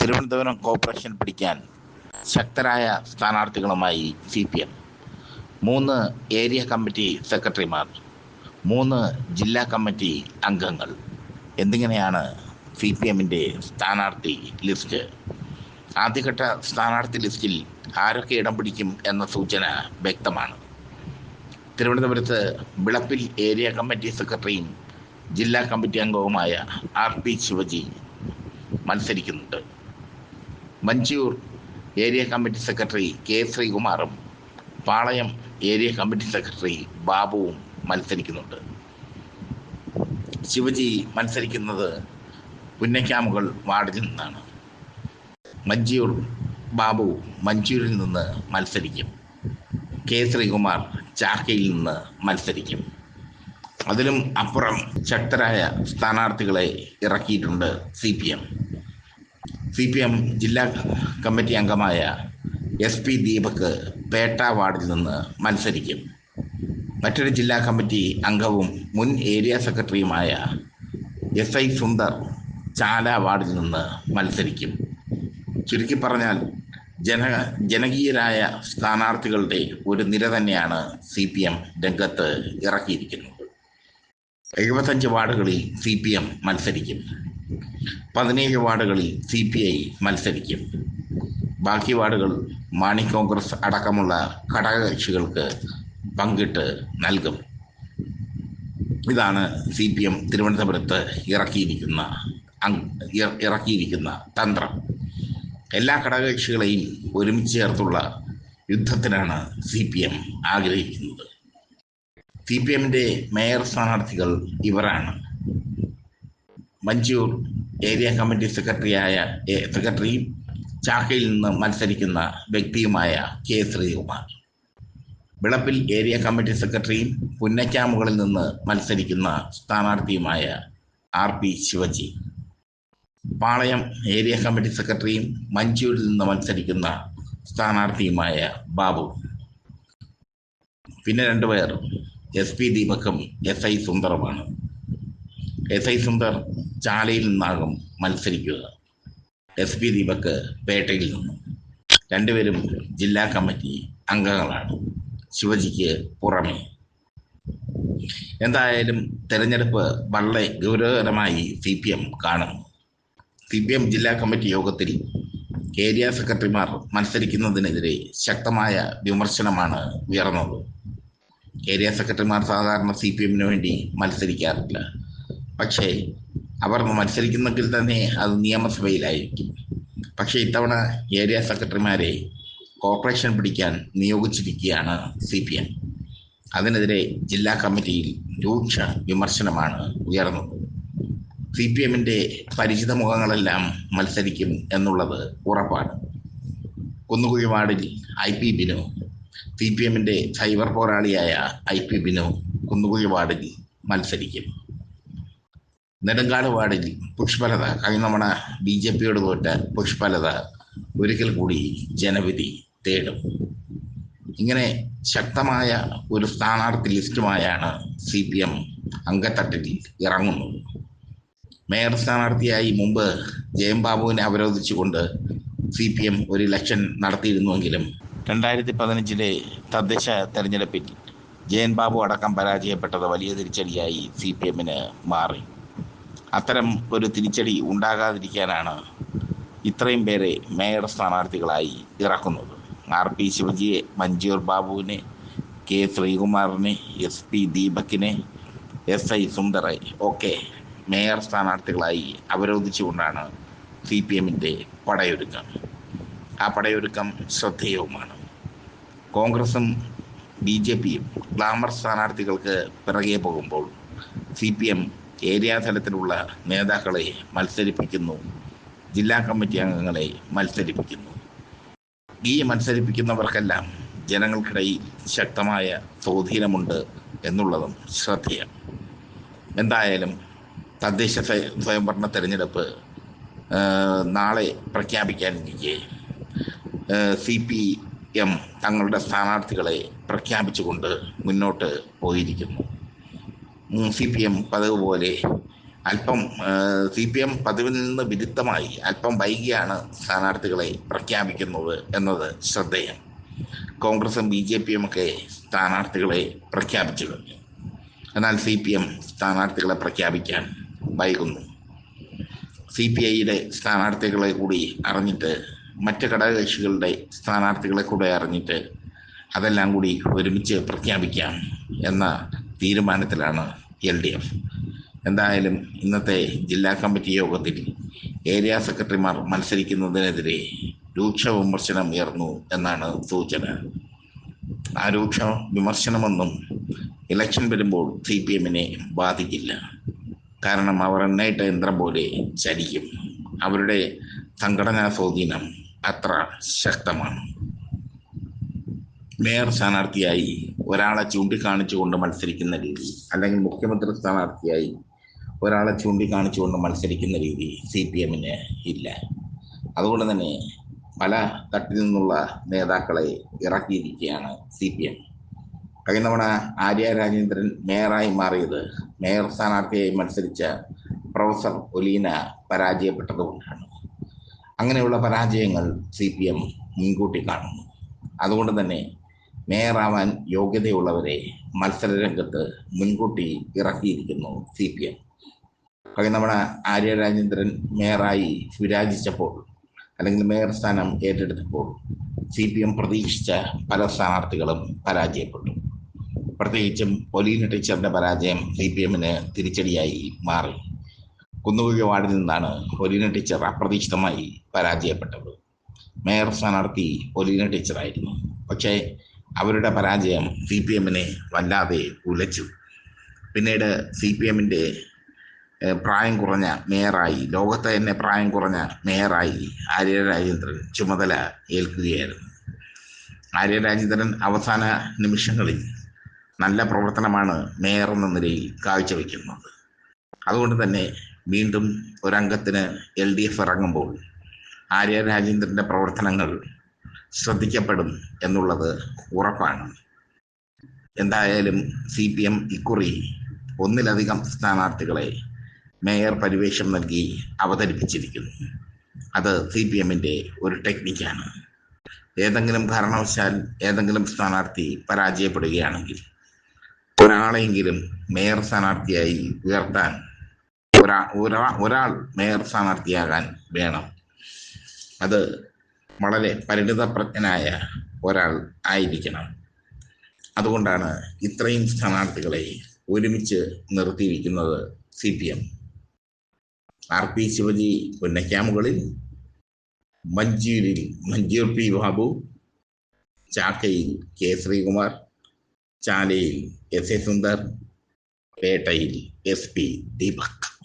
Thiruvananthapuram corporation പിടിക്കാൻ ശക്തരായ സ്ഥാനാർത്ഥികളുമായി സി പി എം. മൂന്ന് ഏരിയ കമ്മിറ്റി സെക്രട്ടറിമാർ മൂന്ന് ജില്ലാ കമ്മിറ്റി അംഗങ്ങൾ. എന്നിങ്ങനെയാണ് സി പി എമ്മിന്റെ സ്ഥാനാർത്ഥി ലിസ്റ്റ്. ആദ്യഘട്ട സ്ഥാനാർത്ഥി ലിസ്റ്റിൽ ആരൊക്കെ ഇടം പിടിക്കും എന്ന സൂചന വ്യക്തമാണ്. തിരുവനന്തപുരത്ത് വിളപ്പിൽ ഏരിയ കമ്മിറ്റി സെക്രട്ടറിയും ജില്ലാ കമ്മിറ്റി അംഗവുമായ ആർ പി ശിവജി മത്സരിക്കുന്നുണ്ട്. Manchur area committee secretary K ശ്രീകുമാറും Palayam area committee secretary ബാബുവും മത്സരിക്കുന്നുണ്ട്. ശിവജി മത്സരിക്കുന്നത് പുന്നക്കാമുകൾ വാർഡിൽ നിന്നാണ്. മഞ്ചൂർ ബാബു മഞ്ചൂരിൽ നിന്ന് മത്സരിക്കും. കെ ശ്രീകുമാർ ചാക്കയിൽ നിന്ന് മത്സരിക്കും. അതിലും അപ്പുറം ശക്തരായ സ്ഥാനാർത്ഥികളെ ഇറക്കിയിട്ടുണ്ട് C P M. C P M ജില്ലാ കമ്മിറ്റി അംഗമായ എസ് പി ദീപക് പേട്ട വാർഡിൽ നിന്ന് മത്സരിക്കും. മറ്റൊരു ജില്ലാ കമ്മിറ്റി അംഗവും മുൻ ഏരിയ സെക്രട്ടറിയുമായ എസ് ഐ സുന്ദർ ചാല വാർഡിൽ നിന്ന് മത്സരിക്കും. ചുരുക്കി പറഞ്ഞാൽ ജന ജനകീയരായ സ്ഥാനാർത്ഥികളുടെ ഒരു നിര തന്നെയാണ് സി പി എം രംഗത്ത് ഇറക്കിയിരിക്കുന്നത്. എഴുപത്തഞ്ച് വാർഡുകളിൽ സി പി എം മത്സരിക്കും. പതിനേഴ് വാർഡുകളിൽ സി പി ഐ മത്സരിക്കും. ബാക്കി വാർഡുകൾ മാണി കോൺഗ്രസ് അടക്കമുള്ള ഘടകകക്ഷികൾക്ക് പങ്കിട്ട് നൽകും. ഇതാണ് സി പി എം തിരുവനന്തപുരത്ത് ഇറക്കിയിരിക്കുന്ന ഇറക്കിയിരിക്കുന്ന തന്ത്രം. എല്ലാ ഘടകകക്ഷികളെയും ഒരുമിച്ച് ചേർത്തുള്ള യുദ്ധത്തിനാണ് സി പി എം ആഗ്രഹിക്കുന്നത്. സി പി എമ്മിന്റെ മേയർ സ്ഥാനാർത്ഥികൾ ഇവരാണ്. മഞ്ചൂർ ഏരിയ കമ്മിറ്റി സെക്രട്ടറിയായ സെക്രട്ടറിയും ചാക്കയിൽ നിന്ന് മത്സരിക്കുന്ന വ്യക്തിയുമായ K Sreekumar. Vilappil area committee സെക്രട്ടറിയും പുന്നക്കാമുകളിൽ നിന്ന് മത്സരിക്കുന്ന സ്ഥാനാർത്ഥിയുമായ R P Shivaji. Palayam area committee സെക്രട്ടറിയും മഞ്ചൂരിൽ നിന്ന് മത്സരിക്കുന്ന സ്ഥാനാർത്ഥിയുമായ ബാബു. പിന്നെ രണ്ടുപേർ എസ് പി ദീപക്കും എസ് ഐ സുന്ദറുമാണ്. എസ് ഐ സുന്ദർ ചാലയിൽ നിന്നാകും മത്സരിക്കുക. എസ് പി ദീപക് പേട്ടയിൽ നിന്നും. രണ്ടുപേരും ജില്ലാ കമ്മിറ്റി അംഗങ്ങളാണ്. ശിവജിക്ക് പുറമെ. എന്തായാലും തെരഞ്ഞെടുപ്പ് വളരെ ഗൗരവകരമായി സി പി എം കാണുന്നു. സി പി എം ജില്ലാ കമ്മിറ്റി യോഗത്തിൽ ഏരിയ സെക്രട്ടറിമാർ മത്സരിക്കുന്നതിനെതിരെ ശക്തമായ വിമർശനമാണ് ഉയർന്നത്. ഏരിയ സെക്രട്ടറിമാർ സാധാരണ സി പി എമ്മിന് വേണ്ടി മത്സരിക്കാറില്ല. പക്ഷേ അവർ മത്സരിക്കുന്നെങ്കിൽ തന്നെ അത് നിയമസഭയിലായിരിക്കും. പക്ഷേ ഇത്തവണ ഏരിയ സെക്രട്ടറിമാരെ കോർപ്പറേഷൻ പിടിക്കാൻ നിയോഗിച്ചിരിക്കുകയാണ് സി പി എം. അതിനെതിരെ ജില്ലാ കമ്മിറ്റിയിൽ രൂക്ഷ വിമർശനമാണ് ഉയർന്നത്. സി പി എമ്മിന്റെ പരിചിത മുഖങ്ങളെല്ലാം മത്സരിക്കും എന്നുള്ളത് ഉറപ്പാണ്. കുന്നുകുഴി വാർഡിൽ I P Binu C P എമ്മിന്റെ സൈബർ പോരാളിയായ ഐ പി ബിനു കുന്നുകുഴി വാർഡിൽ മത്സരിക്കും. നെടുങ്കാട് വാർഡിൽ പുഷ്പലത. കഴിഞ്ഞ തവണ ബി ജെ പിയോട് തോറ്റ പുഷ്പലത ഒരിക്കൽ കൂടി ജനവിധി തേടും. ഇങ്ങനെ ശക്തമായ ഒരു സ്ഥാനാർത്ഥി ലിസ്റ്റുമായാണ് സി പി എം അംഗത്തട്ടിൽ ഇറങ്ങുന്നത്. മേയർ സ്ഥാനാർത്ഥിയായി മുമ്പ് ജയം ബാബുവിനെ അവരോധിച്ചുകൊണ്ട് സി പി എം ഒരു ഇലക്ഷൻ നടത്തിയിരുന്നുവെങ്കിലും രണ്ടായിരത്തി പതിനഞ്ചിലെ തദ്ദേശ തെരഞ്ഞെടുപ്പിൽ ജയൻ ബാബു അടക്കം പരാജയപ്പെട്ടത് വലിയ തിരിച്ചടിയായി സി പി എമ്മിന് മാറി. അത്തരം ഒരു തിരിച്ചടി ഉണ്ടാകാതിരിക്കാനാണ് ഇത്രയും പേരെ മേയർ സ്ഥാനാർത്ഥികളായി ഇറക്കുന്നത്. ആർ പി ശിവജിയെ മഞ്ജീർ ബാബുവിനെ കെ ശ്രീകുമാറിനെ എസ് പി ദീപക്കിനെ എസ് ഐ സുന്ദറെ ഒക്കെ മേയർ സ്ഥാനാർത്ഥികളായി അവരോധിച്ചുകൊണ്ടാണ് സി പി എമ്മിന്റെ പടയൊരുക്കം. ആ പടയൊരുക്കം ശ്രദ്ധേയവുമാണ്. കോൺഗ്രസും ബി ജെ പിയും ഗ്ലാമർ സ്ഥാനാർത്ഥികൾക്ക് പിറകെ പോകുമ്പോൾ സി പി എം ഏരിയ തലത്തിലുള്ള നേതാക്കളെ മത്സരിപ്പിക്കുന്നു. ജില്ലാ കമ്മിറ്റി അംഗങ്ങളെ മത്സരിപ്പിക്കുന്നു. ഈ മത്സരിപ്പിക്കുന്നവർക്കെല്ലാം ജനങ്ങൾക്കിടയിൽ ശക്തമായ സ്വാധീനമുണ്ട് എന്നുള്ളതും ശ്രദ്ധേയം. എന്തായാലും തദ്ദേശ സ്വയ- സ്വയംഭരണ തെരഞ്ഞെടുപ്പ് നാളെ പ്രഖ്യാപിക്കാനിരിക്കെ സി പി എം തങ്ങളുടെ സ്ഥാനാർത്ഥികളെ പ്രഖ്യാപിച്ചുകൊണ്ട് മുന്നോട്ട് പോയിരിക്കുന്നു. സി പി എം പതിവ് പോലെ അല്പം സി പി എം പതിവിൽ നിന്ന് വിരുദ്ധമായി അല്പം വൈകിയാണ് സ്ഥാനാർത്ഥികളെ പ്രഖ്യാപിക്കുന്നത് എന്നത് ശ്രദ്ധേയം. കോൺഗ്രസും ബി ജെ പിയും ഒക്കെ സ്ഥാനാർത്ഥികളെ പ്രഖ്യാപിച്ചു കഴിഞ്ഞു. എന്നാൽ സി പി എം സ്ഥാനാർത്ഥികളെ പ്രഖ്യാപിക്കാൻ വൈകുന്നു. സി പി ഐയുടെ സ്ഥാനാർത്ഥികളെ കൂടി അറിഞ്ഞിട്ട് മറ്റ് ഘടകകക്ഷികളുടെ സ്ഥാനാർത്ഥികളെ കൂടെ അറിഞ്ഞിട്ട് അതെല്ലാം കൂടി ഒരുമിച്ച് പ്രഖ്യാപിക്കാം എന്ന തീരുമാനത്തിലാണ് എൽ ഡി എഫ്. എന്തായാലും ഇന്നത്തെ ജില്ലാ കമ്മിറ്റി യോഗത്തിൽ ഏരിയ സെക്രട്ടറിമാർ മത്സരിക്കുന്നതിനെതിരെ രൂക്ഷ വിമർശനം ഉയർന്നു എന്നാണ് സൂചന. ആ രൂക്ഷ വിമർശനമൊന്നും ഇലക്ഷൻ വരുമ്പോൾ സി പി എമ്മിനെ ബാധിക്കില്ല. കാരണം അവർ എണ്ണയിട്ട യന്ത്രം പോലെ ചലിക്കും അവരുടെ സംഘടനാ സ്വാധീനം അത്ര ശക്തമാണ്. മേയർ സ്ഥാനാർത്ഥിയായി ഒരാളെ ചൂണ്ടിക്കാണിച്ചുകൊണ്ട് മത്സരിക്കുന്ന രീതി അല്ലെങ്കിൽ മുഖ്യമന്ത്രി സ്ഥാനാർത്ഥിയായി ഒരാളെ ചൂണ്ടിക്കാണിച്ചുകൊണ്ട് മത്സരിക്കുന്ന രീതി സി പി എമ്മിന് ഇല്ല. അതുകൊണ്ട് തന്നെ പല തട്ടിൽ നിന്നുള്ള നേതാക്കളെ ഇറക്കിയിരിക്കുകയാണ് സി പി എം. കഴിഞ്ഞ തവണ ആര്യ രാജേന്ദ്രൻ മേയറായി മാറിയത് മേയർ സ്ഥാനാർത്ഥിയായി മത്സരിച്ച പ്രൊഫസർ ഒലീന പരാജയപ്പെട്ടതുകൊണ്ടാണ്. അങ്ങനെയുള്ള പരാജയങ്ങൾ സി പി എം മുൻകൂട്ടി കാണുന്നു. അതുകൊണ്ട് തന്നെ മേയറാവാൻ യോഗ്യതയുള്ളവരെ മത്സര രംഗത്ത് മുൻകൂട്ടി ഇറക്കിയിരിക്കുന്നു സി പി എം കഴിഞ്ഞ തവണ ആര്യ രാജേന്ദ്രൻ മേയറായി വിരാജിച്ചപ്പോൾ അല്ലെങ്കിൽ മേയർ സ്ഥാനം ഏറ്റെടുത്തപ്പോൾ സി പി എം പ്രതീക്ഷിച്ച പല സ്ഥാനാർത്ഥികളും പരാജയപ്പെട്ടു. പ്രത്യേകിച്ചും ഒലീന ടീച്ചറിന്റെ പരാജയം സി പി എമ്മിന് തിരിച്ചടിയായി മാറി. കുന്നുകുഴി വാർഡിൽ നിന്നാണ് ഒലീന ടീച്ചർ അപ്രതീക്ഷിതമായി പരാജയപ്പെട്ടത്. മേയർ സ്ഥാനാർത്ഥി ഒലീന ടീച്ചറായിരുന്നു. പക്ഷേ അവരുടെ പരാജയം സി പി എമ്മിനെ വല്ലാതെ ഉലച്ചു. പിന്നീട് സി പി എമ്മിന്റെ പ്രായം കുറഞ്ഞ മേയറായി ലോകത്തെ തന്നെ പ്രായം കുറഞ്ഞ മേയറായി ആര്യ രാജേന്ദ്രൻ ചുമതല ഏൽക്കുകയായിരുന്നു. ആര്യ രാജേന്ദ്രൻ അവസാന നിമിഷങ്ങളിൽ നല്ല പ്രവർത്തനമാണ് മേയർ എന്ന നിലയിൽ കാഴ്ചവെക്കുന്നത്. അതുകൊണ്ട് തന്നെ വീണ്ടും ഒരംഗത്തിന് എൽ ഡി എഫ് ഇറങ്ങുമ്പോൾ ആര്യ രാജേന്ദ്രന്റെ പ്രവർത്തനങ്ങൾ ശ്രദ്ധിക്കപ്പെടും എന്നുള്ളത് ഉറപ്പാണ്. എന്തായാലും സി പി എം ഇക്കുറി ഒന്നിലധികം സ്ഥാനാർത്ഥികളെ മേയർ പരിവേഷം നൽകി അവതരിപ്പിച്ചിരിക്കുന്നു. അത് സി പി എമ്മിന്റെ ഒരു ടെക്നിക്കാണ്. ഏതെങ്കിലും കാരണവശാൽ ഏതെങ്കിലും സ്ഥാനാർത്ഥി പരാജയപ്പെടുകയാണെങ്കിൽ ഒരാളെങ്കിലും മേയർ സ്ഥാനാർത്ഥിയായി ഉയർത്താൻ ഒരാ ഒരാ ഒരാൾ മേയർ സ്ഥാനാർത്ഥിയാകാൻ വേണം. അത് വളരെ പരിണിതപ്രജ്ഞനായ ഒരാൾ ആയിരിക്കണം. അതുകൊണ്ടാണ് ഇത്രയും സ്ഥാനാർത്ഥികളെ ഒരുമിച്ച് നിർത്തിയിരിക്കുന്നത് C P M. R P Shivaji പുന്നയ്ക്കാമുകളിൽ മഞ്ചൂരിൽ മഞ്ചൂർ പി ബാബു ചാക്കയിൽ കെ ശ്രീകുമാർ ചാലയിൽ എസ് എ സുന്ദർ പേട്ടയിൽ എസ് പി ദീപക്.